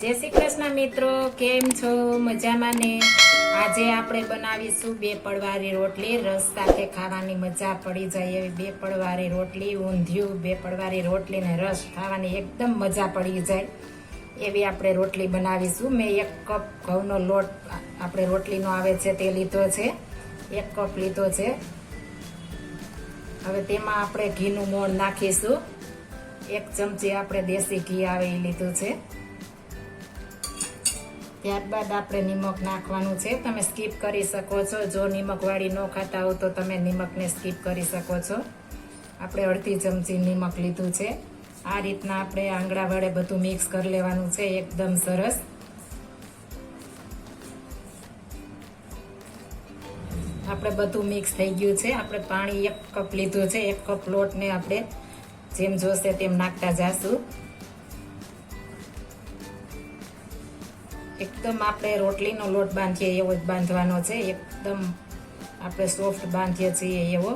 જય શ્રી કૃષ્ણ મિત્રો, કેમ છો? મજામાં ને? આજે આપણે બનાવીશું બે પડવારી રોટલી. રસ સાથે ખાવાની મજા પડી જાય એવી બે પડવારી રોટલી, ઊંધિયું, બે પડવારી રોટલી ને રસ ખાવાની એકદમ મજા પડી જાય એવી આપણે રોટલી બનાવીશું. મેં એક કપ ઘઉંનો લોટ, આપણે રોટલીનો આવે છે તે લીધો છે. એક કપ લીધો છે. હવે તેમાં આપણે ઘીનું મોણ નાખીશું. એક ચમચી આપણે દેશી ઘી આવે એ લીધું છે. ત્યારબાદ આપણે નિમક નાખવાનું છે. તમે સ્કીપ કરી શકો છો. જો નિમકવાળી ન ખાતા હો તો તમે નિમકને સ્કીપ કરી શકો છો. આપણે અડધી ચમચી નિમક લીધું છે. આ રીતના આપણે આંગળા વડે બધું મિક્સ કરી લેવાનું છે. એકદમ સરસ. આપણે બધું મિક્સ થઈ ગયું છે. આપણે પાણી એક કપ લીધું છે. એક કપ લોટને આપણે જેમ જોશે તેમ નાખતા જાશું. એકદમ આપણે રોટલીનો લોટ બાંધીએ એવો જ બાંધવાનો છે. એકદમ આપણે સોફ્ટ બાંધીએ છીએ એવો.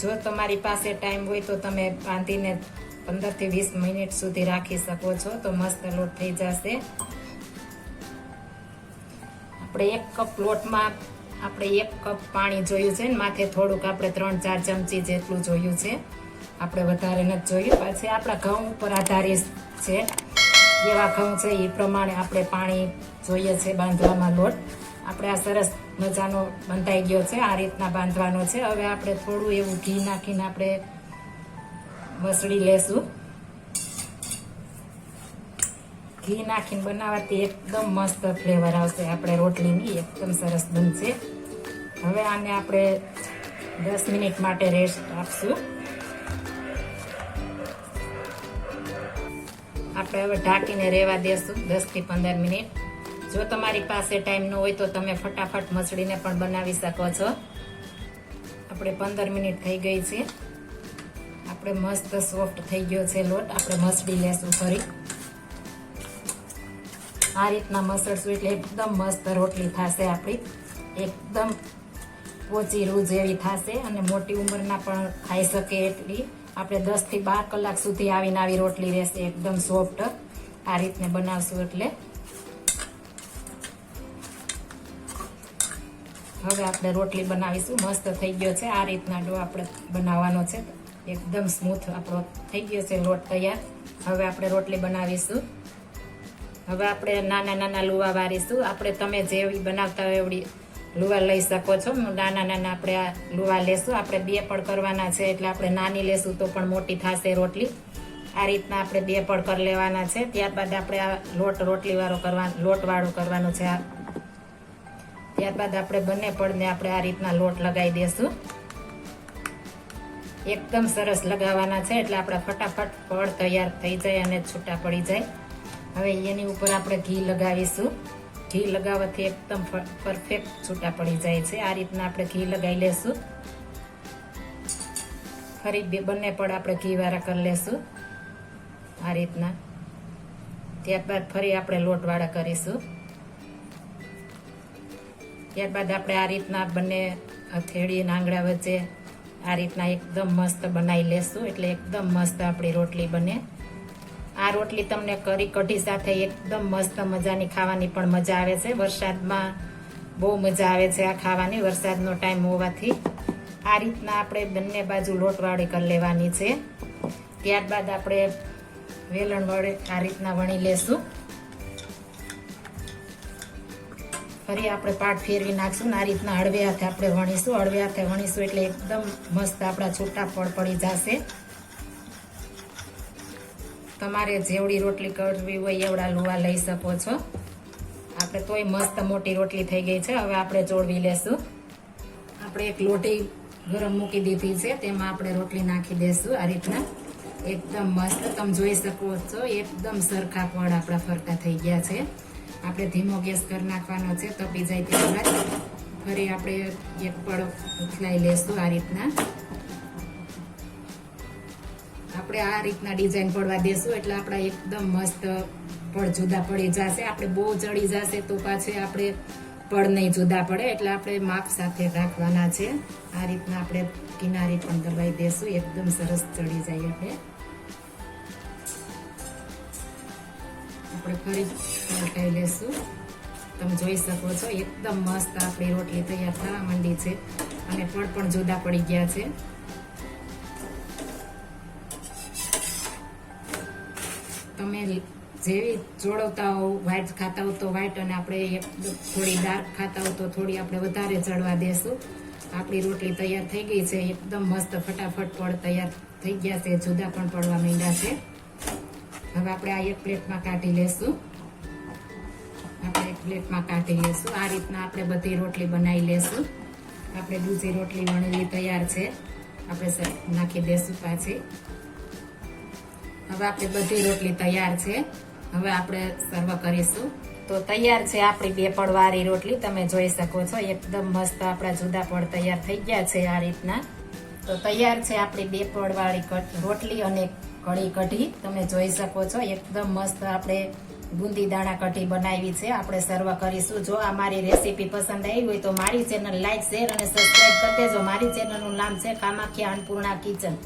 જો તમારી પાસે ટાઈમ હોય તો તમે બાંધીને પંદરથી વીસ મિનિટ સુધી રાખી શકો છો તો મસ્ત લોટ થઈ જશે. આપણે એક કપ લોટમાં આપણે એક કપ પાણી જોયું છે ને, માથે થોડુંક આપણે ત્રણ ચાર ચમચી જેટલું જોયું છે. આપણે વધારે નથી જોયું. પછી આપણા ઘઉં ઉપર આધારિત છે. જેવા ઘઉં છે, એ પ્રમાણે આપણે પાણી જોઈએ છે બાંધવામાં લોટ. આપણે આ સરસ મજાનો બંધાઈ ગયો છે, આ રીતના બાંધવાનો છે. હવે આપણે થોડું એવું ઘી નાખીને આપણે વસળી લેશું. ઘી નાખીને બનાવવાથી એકદમ મસ્ત ફ્લેવર આવશે આપણે રોટલીની, એકદમ સરસ બનશે. હવે આને આપણે દસ મિનિટ માટે રેસ્ટ આપશું. આપણે હવે ઢાંકીને રહેવા દેશું દસથી પંદર મિનિટ. જો તમારી પાસે ટાઈમ ન હોય તો તમે ફટાફટ મસળીને પણ બનાવી શકો છો. આપણે પંદર મિનિટ થઈ ગઈ છે. આપણે મસ્ત સોફ્ટ થઈ ગયો છે લોટ. આપણે મસળી લેશું ફરી. આ રીતના મસળશું એટલે એકદમ મસ્ત રોટલી થશે આપણી. એકદમ ઓછી રૂ જેવી થશે અને મોટી ઉંમરના પણ ખાઈ શકે એટલી. આપણે દસથી બાર કલાક સુધી આવીને આવી રોટલી રહેશે એકદમ સોફ્ટ આ રીતને બનાવશું એટલે. હવે આપણે રોટલી બનાવીશું. મસ્ત થઈ ગયો છે. આ રીતના ડો આપણે બનાવવાનો છે. એકદમ સ્મૂથ આપણો થઈ ગયો છે લોટ તૈયાર. હવે આપણે રોટલી બનાવીશું. હવે આપણે નાના નાના લુવા વારીશું. આપણે તમે જેવી બનાવતા હોય એવડી લુવા લઈ શકો છો. નાના નાના આપણે આ લુવા લેશું. આપણે બે પડ કરવાના છે એટલે આપણે નાની લેશું તો પણ મોટી થશે રોટલી. આ રીતના આપણે બે પડ કરી લેવાના છે. ત્યારબાદ આપણે આ લોટ રોટલી વાળો કરવા લોટ વાળો કરવાનો છે આ. ત્યારબાદ આપણે બંને પડને આપણે આ રીતના લોટ લગાવી દેશું. એકદમ સરસ લગાવવાના છે એટલે આપણે ફટાફટ પડ તૈયાર થઈ જાય અને છૂટા પડી જાય. હવે એની ઉપર આપણે ઘી લગાવીશું. ઘી લગાવવાથી એકદમ પરફેક્ટ છૂટા પડી જાય છે. આ રીતના આપણે ઘી લગાવી લેશું. ફરી બે, બંને પડ આપણે ઘી વાળા કરી લેશું. આ રીતના. ત્યારબાદ ફરી આપણે લોટવાળા કરીશું. ત્યારબાદ આપણે આ રીતના બંને હથેળી આંગળા વચ્ચે આ રીતના એકદમ મસ્ત બનાવી લેશું. એટલે એકદમ મસ્ત આપણી રોટલી બને. આ રોટલી તમને કરી કઢી સાથે એકદમ મસ્ત મજાની ખાવાની પણ મજા આવે છે. વરસાદમાં બહુ મજા આવે છે આ ખાવાની. વરસાદનો ટાઈમ હોવાથી આ રીતના આપણે બંને બાજુ લોટવાળી કરી લેવાની છે. ત્યારબાદ આપણે વેલણ વડે આ રીતના વણી લેશું. ફરી આપણે પાટ ફેરવી નાખશું આ રીતના હળવે હાથે આપણે વણીશું. હળવે હાથે વણીશું એટલે એકદમ મસ્ત આપણા છૂટા ફળ પડી જશે. તમારે જેવડી રોટલી કરવી હોય એવડા લુવા લઈ શકો છો. આપણે તોય મસ્ત મોટી રોટલી થઈ ગઈ છે. હવે આપણે ચોળવી લેશું. આપણે એક લોટી ગરમ મૂકી દીધી છે. તેમાં આપણે રોટલી નાખી દેશું આ રીતના. એકદમ મસ્ત. તમે જોઈ શકો છો, એકદમ સરખા પડ આપણા ફરતા થઈ ગયા છે. આપણે ધીમો ગેસ કરી નાખવાનો છે. તપી જાય ત્યારબાદ ફરી આપણે એક પડ ઉથલાઈ લેશું આ રીતના. આપણે આ રીતના ડિઝાઇન પડવા દેશું એટલે આપણા એકદમ મસ્ત પડ જુદા પડી જશે. આપણે બહુ ચડી જશે તો પાછે આપણે પડ નહીં જુદા પડે એટલે આપણે માપ સાથે રાખવાના છે. આ રીતના આપણે કિનારી પણ દબાઈ દેશું. એકદમ સરસ ચડી જાય એટલે. આપણે ફરી પલટાઈ લેશું. તમે જોઈ શકો છો, એકદમ મસ્ત આપણી રોટલી તૈયાર થવા માંડી છે. અને પડ પણ જુદા પડી ગયા છે. તમે જેવી જોડવતા હો વ્હાઈટ ખાતા હો તો વ્હાઈટ અને આપણે થોડી ડાર્ક ખાતા હો તો થોડી આપણે વધારે ચડવા દેશું. આપણી રોટલી તૈયાર થઈ ગઈ છે, એકદમ મસ્ત ફટાફટ પડ તૈયાર થઈ ગયા છે, જુદા પણ પડવા માંડ્યા છે. હવે આપણે આ એક પ્લેટમાં કાઢી લેશું. આપણે એક પ્લેટમાં કાઢી લેશું. આ રીતના આપણે બધી રોટલી બનાવી લેશું. આપણે બીજી રોટલી વણેલી તૈયાર છે. આપણે નાખી દેશું પાછી. હવે આપણી બધી રોટલી તૈયાર છે. હવે આપણે સર્વ કરીશું. તો તૈયાર છે આપણી બે પડવાળી રોટલી. તમે જોઈ શકો છો, એકદમ મસ્ત આપણા જુદા પડ તૈયાર થઈ ગયા છે આ રીતના. તો તૈયાર છે આપણી બે પડવાળી રોટલી અને કઢી કઢી. તમે જોઈ શકો છો, એકદમ મસ્ત આપણે બુંદી દાણા કઢી બનાવી છે. આપણે સર્વ કરીશું. જો આ મારી રેસીપી પસંદ આવી હોય તો મારી ચેનલ લાઈક શેર અને સબસ્ક્રાઈબ કરી દેજો. મારી ચેનલનું નામ છે કામાખ્યા અન્નપૂર્ણા કિચન